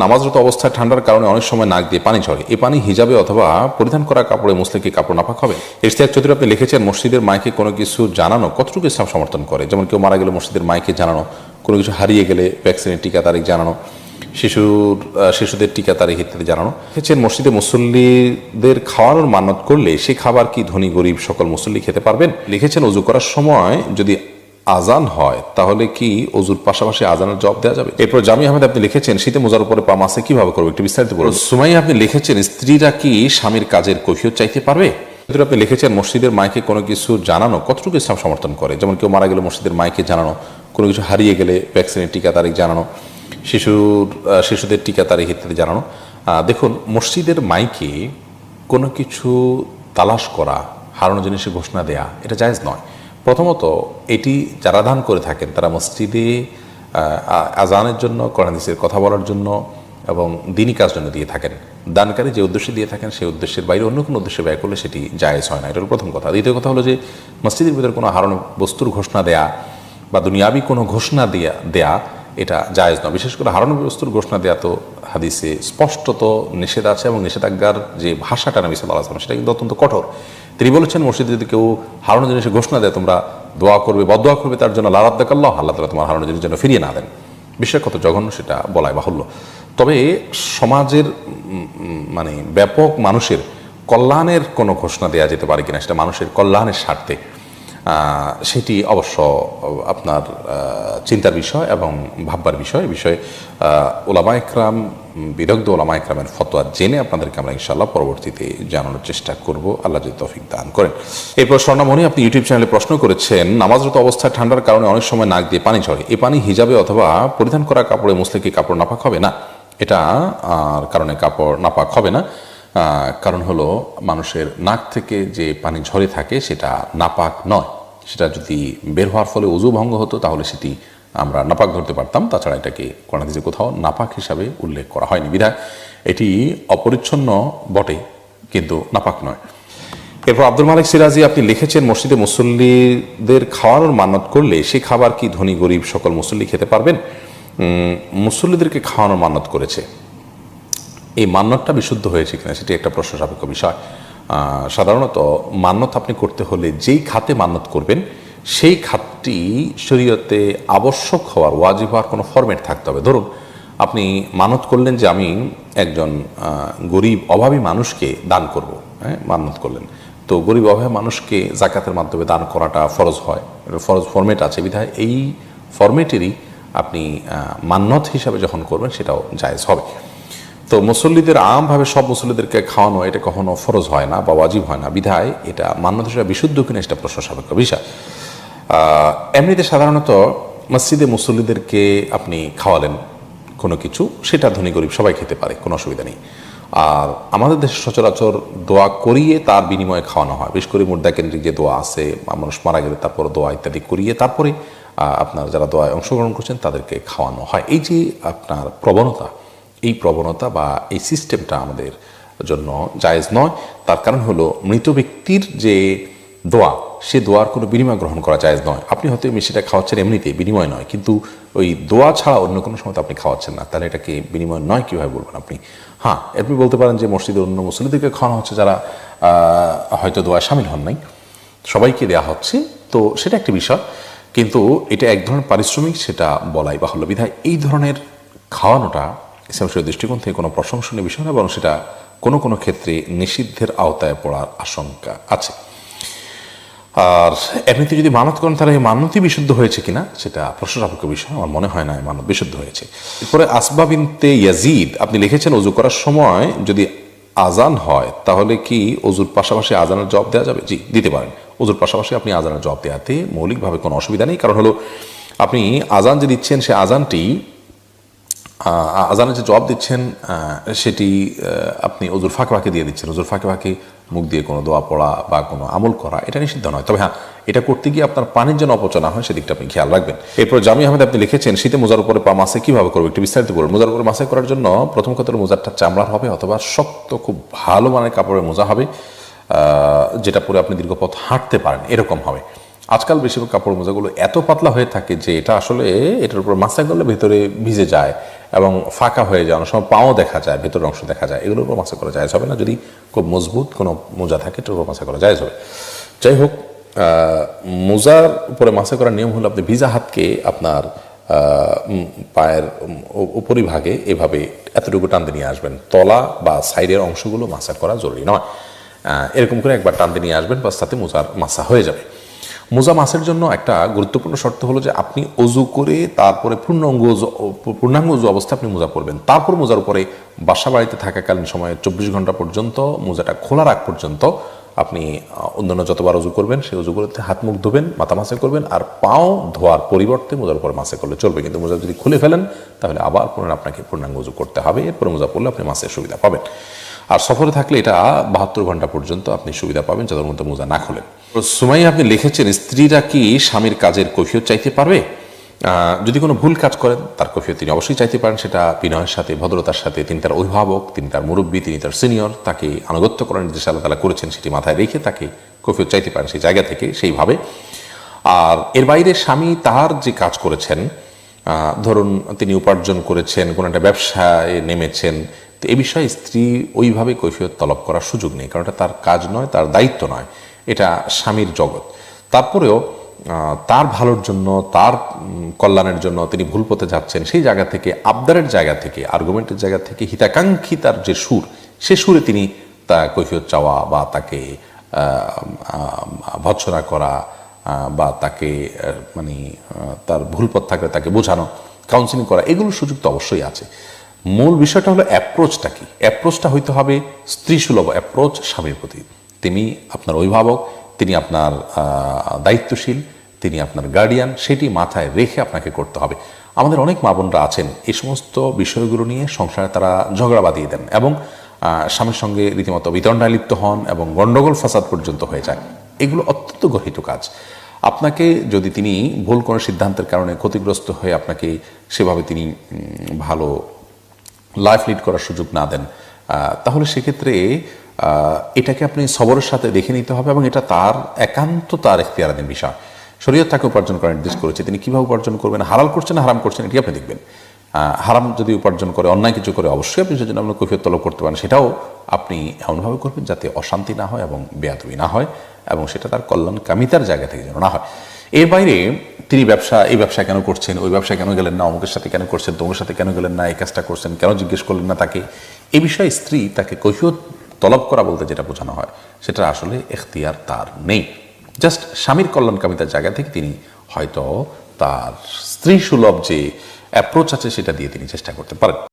নামাজরত অবস্থায় ঠান্ডার কারণে অনেক সময় নাক দিয়ে পানি ঝরে। এই পানি হিজাবে অথবা পরিধান করা কাপড়ে মুসলে কি কাপড় নাপাক হবে। ইশতিয়াক চৌধুরী আপনি লিখেছেন, মসজিদের মাইকে কোনো কিছু জানানো কতটুকু ইসলাম সমর্থন করে? যেমন কেউ মারা গেলে মসজিদের মাইকে জানানো, কোনো কিছু হারিয়ে গেলে ভ্যাকসিনের টিকা তারিখ জানানো, শিশুর শিশুদের টিকা তারিখ ইত্যাদি জানানো। লিখেছেন, মসজিদে মুসল্লিদের খাওয়ানোর মানত করলে সে খাবার কি ধনী, গরিব সকল মুসল্লি খেতে পারবেন? লিখেছেন অজু করার সময় যদি আজান হয়, তাহলে কি অজুর পাশাপাশি আজানের জবাব দেওয়া যাবে? এরপর জামি আহমেদ আপনি লিখেছেন, শীতে মোজার উপরে পা মাসে কীভাবে করব? একটু বিস্তারিত বলুন। সুমাই আপনি লিখেছেন, স্ত্রীরা কি স্বামীর কাজের কৈফিয়ত চাইতে পারবে? আপনি লিখেছেন, মসজিদের মাইকে কোনো কিছু জানানো কতটুকু ইসলাম সমর্থন করে? যেমন কেউ মারা গেলে মসজিদের মাইকে জানানো, কোনো কিছু হারিয়ে গেলে ভ্যাকসিনের টিকা তারিখ জানানো, শিশুর শিশুদের টিকা তারিখ ইত্যাদি জানানো। দেখুন, মসজিদের মাইকে কোনো কিছু তালাশ করা, হারানো জিনিসের ঘোষণা দেয়া, এটা জায়জ নয়। প্রথমত, এটি যারা দান করে থাকেন, তারা মসজিদে আজানের জন্য কোরআনিসের কথা বলার জন্য এবং দিনী কাজ জন্য দিয়ে থাকেন। দানকারী যে উদ্দেশ্যে দিয়ে থাকেন, সেই উদ্দেশ্যের বাইরে অন্য কোনো উদ্দেশ্যে ব্যয় করলে সেটি জায়েজ হয় না। এটা প্রথম কথা। দ্বিতীয় কথা হলো যে, মসজিদের ভিতরে কোনো হারানো বস্তুর ঘোষণা দেয়া বা দুনিয়াবি কোনো ঘোষণা দেয়া দেয়া এটা জায়েজ নয়। বিশেষ করে হারানো বস্তুর ঘোষণা দেয়া তো হাদিসে স্পষ্টত নিষেধ আছে এবং নিষেধাজ্ঞার যে ভাষাটা সাল্লাহ আসলাম সেটা কিন্তু অত্যন্ত কঠোর। তিনি বলেছেন, মসজিদে যদি কেউ হারানো জিনিসে ঘোষণা দেয়, তোমরা দোয়া করবে বদোয়া করবে, তার জন্য লারাদ্দাকাল্লাহ আল্লাহ তালা তোমার হারানো জিনিস যেন ফিরিয়ে না দেন। বিশ্বের কত জঘন্য সেটা বলাই বাহুল্য। তবে সমাজের মানে ব্যাপক মানুষের কল্যাণের কোনো ঘোষণা দেওয়া যেতে পারে কিনা, সেটা মানুষের কল্যাণের স্বার্থে সেটি অবশ্য আপনার চিন্তার বিষয় এবং ভাববার বিষয়। বিষয়ে ওলামা একরাম উম, বিদগ্ধ ওলামা একরামের ফতোয়া জেনে আপনাদেরকে আমরা ইনশাল্লাহ পরবর্তীতে জানানোর চেষ্টা করব। আল্লাহ যদি তৌফিক দান করেন। এরপর স্বর্ণামণি আপনি ইউটিউব চ্যানেলে প্রশ্ন করেছেন নামাজরত অবস্থায় ঠান্ডার কারণে অনেক সময় নাক দিয়ে পানি ঝরে। এ পানি হিজাবে অথবা পরিধান করা কাপড়ে মুসলে কি কাপড় নাপাক হবে না। এটা আর কারণে কাপড় নাপাক হবে না। কারণ হলো মানুষের নাক থেকে যে পানি ঝরে থাকে সেটা নাপাক নয়। সেটা যদি বের হওয়ার ফলে উজু ভঙ্গ হতো, তাহলে সেটি আমরা নাপাক ধরতে পারতাম। তাছাড়া এটাকে কোরআনে কোথাও নাপাক হিসাবে উল্লেখ করা হয়নি। বিধায় এটি অপরিচ্ছন্ন বটে, কিন্তু নাপাক নয়। এরপর আব্দুল মালিক সিরাজি, আপনি লিখেছেন, মসজিদে মুসল্লিদের খাওয়ানোর মানত করলে সেই খাবার কি ধনী গরিব সকল মুসল্লি খেতে পারবেন? মুসল্লিদেরকে খাওয়ানোর মানত করেছে। এই মান্যতটা বিশুদ্ধ হয়েছে কিনা সেটি একটা প্রশ্ন সাপেক্ষ বিষয় সাধারণত মান্যত আপনি করতে হলে যেই খাতে মান্যত করবেন সেই খাতটি শরীয়তে আবশ্যক হওয়ার ওয়াজিব হওয়ার কোনো ফরম্যাট থাকতে হবে। ধরুন আপনি মানত করলেন যে আমি একজন গরিব অভাবী মানুষকে দান করব হ্যাঁ মান্যত করলেন। তো গরিব অভাবী মানুষকে জাকাতের মাধ্যমে দান করাটা ফরজ হয় ফরজ ফরম্যাট আছে বিধায় এই ফরম্যাটেরই আপনি আহ, মান্যত হিসাবে যখন করবেন সেটাও জায়েজ হবে। তো মুসল্লিদের আমভাবে সব মুসল্লিদেরকে খাওয়ানো এটা কখনো ফরজ হয় না বা ওয়াজিব হয় না। বিধায় এটা মান্যত বিশুদ্ধ কিনা সেটা প্রশ্ন সাপেক্ষ বিষয়। এমনিতে সাধারণত মসজিদে মুসল্লিদেরকে আপনি খাওয়ালেন কোনো কিছু, সেটা ধনী গরিব সবাই খেতে পারে, কোনো অসুবিধা নেই। আর আমাদের দেশে সচরাচর দোয়া করিয়ে তার বিনিময়ে খাওয়ানো হয়। বিশেষ করে মুর্দা কেন্দ্রিক যে দোয়া আছে মানুষ মারা গেলে তারপর দোয়া ইত্যাদি করিয়ে তারপরে আপনার যারা দোয়ায় অংশগ্রহণ করছেন তাদেরকে খাওয়ানো হয়। এই যে আপনার প্রবণতা এই প্রবণতা বা এই সিস্টেমটা আমাদের জন্য জায়েজ নয়। তার কারণ হলো মৃত ব্যক্তির যে দোয়া, সে দোয়ার কোনো বিনিময় গ্রহণ করা জায়েজ নয়। আপনি হয়তো মিষ্টিটা খাওয়াচ্ছেন এমনিতে, বিনিময় নয়। কিন্তু ওই দোয়া ছাড়া অন্য কোনো সময় আপনি খাওয়াচ্ছেন না। তাহলে এটাকে বিনিময় নয় কীভাবে বলবেন আপনি? হ্যাঁ আপনি বলতে পারেন যে মসজিদের অন্য মুসলিমদেরকে খাওয়ানো হচ্ছে যারা হয়তো দোয়ায় সামিল হন নাই। সবাইকে দেয়া হচ্ছে। তো সেটা একটি বিষয়। কিন্তু এটা এক ধরনের পারিশ্রমিক, সেটা বলাই বাহুল্য বিধায়। এই ধরনের খাওয়ানোটা ইসলামের দৃষ্টিকোণ থেকে কোনো প্রশংসনীয় বিষয় না, বরং সেটা কোনো কোনো ক্ষেত্রে নিষিদ্ধের আওতায় পড়ার আশঙ্কা আছে। আর এমনিতে যদি মানত করেন, তাহলে এই মান্যতই বিশুদ্ধ হয়েছে কিনা, সেটা প্রশ্ন সাপেক্ষ বিষয়, আমার মনে হয় না এই মানত বিশুদ্ধ হয়েছে। এরপরে আসবাবিনতে ইয়াজিদ, আপনি লিখেছেন অজু করার সময় যদি আজান হয়, তাহলে কি অজুর পাশাপাশি আজানের জবাব দেওয়া যাবে? জি, দিতে পারেন। অজুর পাশাপাশি আপনি আজানের জবাব দেওয়াতে মৌলিকভাবে কোনো অসুবিধা নেই, কারণ হলো আপনি আজান যে দিচ্ছেন, সে আজানটি আজানের যে জবাব দিচ্ছেন সেটি আপনি অজুর ফাঁকে ফাঁকে দিয়ে দিচ্ছেন। অজুর ফাঁকে ফাঁকে মুখ দিয়ে কোনো দোয়া পড়া বা কোনো আমল করা, এটা নিষিদ্ধ নয়। তবে হ্যাঁ এটা করতে গিয়ে আপনার পানির যেন অপচয় না হয়, সেদিকটা আপনি খেয়াল রাখবেন। এরপর জামি আহমেদ আপনি লিখেছেন, শীতে মোজার উপরে পা মাসে কীভাবে করব? একটু বিস্তারিত করুন মোজার উপরে মাসে করার জন্য প্রথম কথা মোজারটা চামড়ার হবে অথবা শক্ত, খুব ভালো মানের কাপড়ের মোজা হবে যেটা পরে আপনি দীর্ঘ পথ হাঁটতে পারেন। এরকম হবে। আজকাল বেশিরভাগ কাপড় মোজাগুলো এত পাতলা হয়ে থাকে যে এটা আসলে এটার উপর মাসা করলে ভেতরে ভিজে যায়। এবং ফাঁকা হয়ে যায় অনেক সময় পাও দেখা যায়, ভেতরের অংশ দেখা যায়, এগুলোর উপর মাসা করা যায় হবে না। যদি খুব মজবুত কোনো মোজা থাকে, এটার উপর মাসা করা যায় হবে। যাই হোক মোজার উপরে মাসা করার নিয়ম হলো আপনি ভিজা হাতকে আপনার পায়ের উপরিভাগে এভাবে এতটুকু টান দিয়ে নিয়ে আসবেন। তলা বা সাইডের অংশগুলো মাসা করা জরুরি নয়। এরকম করে একবার টান দিয়ে নিয়ে আসবেন বা তাতে মোজার মাসা হয়ে যাবে। মোজা মাসের জন্য একটা গুরুত্বপূর্ণ শর্ত হলো যে আপনি অজু করে তারপরে পূর্ণাঙ্গ পূর্ণাঙ্গ অজু অবস্থায় আপনি মোজা পরবেন। তারপর মোজার উপরে বাসা বাড়িতে থাকাকালীন সময়ে চব্বিশ ঘণ্টা পর্যন্ত, মোজাটা খোলা রাখ পর্যন্ত আপনি অন্যান্য যতবার অজু করবেন, সেই অজুগুলোতে হাত মুখ ধোবেন, মাথা মাসে করবেন আর পাও ধোয়ার পরিবর্তে মোজার উপরে মাসে করলে চলবে। কিন্তু মোজা যদি খুলে ফেলেন, তাহলে আবার পুনরায় আপনাকে পূর্ণাঙ্গ অজু করতে হবে। এরপরে মোজা পড়লে আপনি মাসের সুবিধা পাবেন। আর সফরে থাকলে এটা বাহাত্তর ঘণ্টা পর্যন্ত আপনি সুবিধা পাবেন যাদের মধ্যে মোজা না খোলেন। সুমাই আপনি লিখেছেন, স্ত্রীরা কি স্বামীর কাজের কৈফিয়ত চাইতে পারবে? যদি কোনো ভুল কাজ করেন, তার কৈফিয়ত তিনি অবশ্যই চাইতে পারেন। সেটা বিনয়ের সাথে, ভদ্রতার সাথে, তিনি তার অভিভাবক, তিনি তার মুরব্বী, তিনি তার সিনিয়র, তাকে আনুগত্য করার নির্দেশ আল্লাহ তালা করেছেন, সেটি মাথায় রেখে তাকে কৈফিয়ত চাইতে পারেন সেই জায়গা থেকে, সেইভাবে। আর এর বাইরে স্বামী তার যে কাজ করেছেন ধরুন তিনি উপার্জন করেছেন, কোনো একটা ব্যবসায় নেমেছেন, তো এ বিষয়ে স্ত্রী ওইভাবে কৈফিয়ত তলব করার সুযোগ নেই, কারণ এটা তার কাজ নয়, তার দায়িত্ব নয়। এটা স্বামীর জগৎ। তারপরেও তার ভালোর জন্য, তার কল্যাণের জন্য তিনি ভুল পথে যাচ্ছেন, সেই জায়গা থেকে, আবদারের জায়গা থেকে আর্গুমেন্টের জায়গা থেকে হিতাকাঙ্ক্ষী তার যে সুর, সে সুরে তিনি তা কৈফিয়ত চাওয়া বা তাকে ভৎসনা করা বা তাকে মানে তার ভুল পথ থাকলে তাকে বোঝানো কাউন্সিলিং করা, এগুলোর সুযোগ তো অবশ্যই আছে। মূল বিষয়টা হলো অ্যাপ্রোচটা কি? অ্যাপ্রোচটা হইতে হবে স্ত্রী সুলভ অ্যাপ্রোচ স্বামীর প্রতি। তিনি আপনার অভিভাবক, তিনি আপনার দায়িত্বশীল, তিনি আপনার গার্ডিয়ান সেটি মাথায় রেখে আপনাকে করতে হবে। আমাদের অনেক মা বোনরা আছেন, এই সমস্ত বিষয়গুলো নিয়ে সংসারে তারা ঝগড়া বাঁধিয়ে দেন এবং স্বামীর সঙ্গে রীতিমতো বিতণ্ডায় লিপ্ত হন এবং গণ্ডগোল ফাসাদ পর্যন্ত হয়ে যায়। এগুলো অত্যন্ত গর্হিত কাজ। আপনাকে যদি তিনি ভুল কোনো সিদ্ধান্তের কারণে ক্ষতিগ্রস্ত হয়ে আপনাকে সেভাবে তিনি ভালো লাইফ লিড করার সুযোগ না দেন তাহলে সেক্ষেত্রে এটাকে আপনি সবরের সাথে দেখে নিতে হবে এবং এটা তার একান্ত তার এখতিয়ারাধীন বিষয়। শরীয়ত তাকে উপার্জন করার নির্দেশ করেছে। তিনি কীভাবে উপার্জন করবেন, হালাল করছেন হারাম করছেন, এটি আপনি দেখবেন। হারাম যদি উপার্জন করে, অন্যায় কিছু করে, অবশ্যই আপনি সেজন্য আপনার কৈফিয়ত তলব করতে পারেন। সেটাও আপনি এমনভাবে করবেন যাতে অশান্তি না হয় এবং বেয়াদবি না হয় এবং সেটা তার কল্যাণ কামিতার জায়গা থেকে যেন না হয়। এর বাইরে তিনি ব্যবসা, এই ব্যবসা কেন করছেন, ওই ব্যবসা কেন গেলেন না, অমুকের সাথে কেন করছেন তোমার সাথে কেন গেলেন না, এই কাজটা করছেন, কেন জিজ্ঞেস করলেন না তাকে? এ বিষয়ে স্ত্রী তাকে কৈফিয়ত তলব করা বলতে যেটা বোঝানো হয় সেটা আসলে এখতিয়ার তার নেই। জাস্ট স্বামীর কল্যাণকামিতার জায়গা থেকে তিনি হয়তো তার স্ত্রী সুলভ যে অ্যাপ্রোচ আছে, সেটা দিয়ে তিনি চেষ্টা করতে পারেন।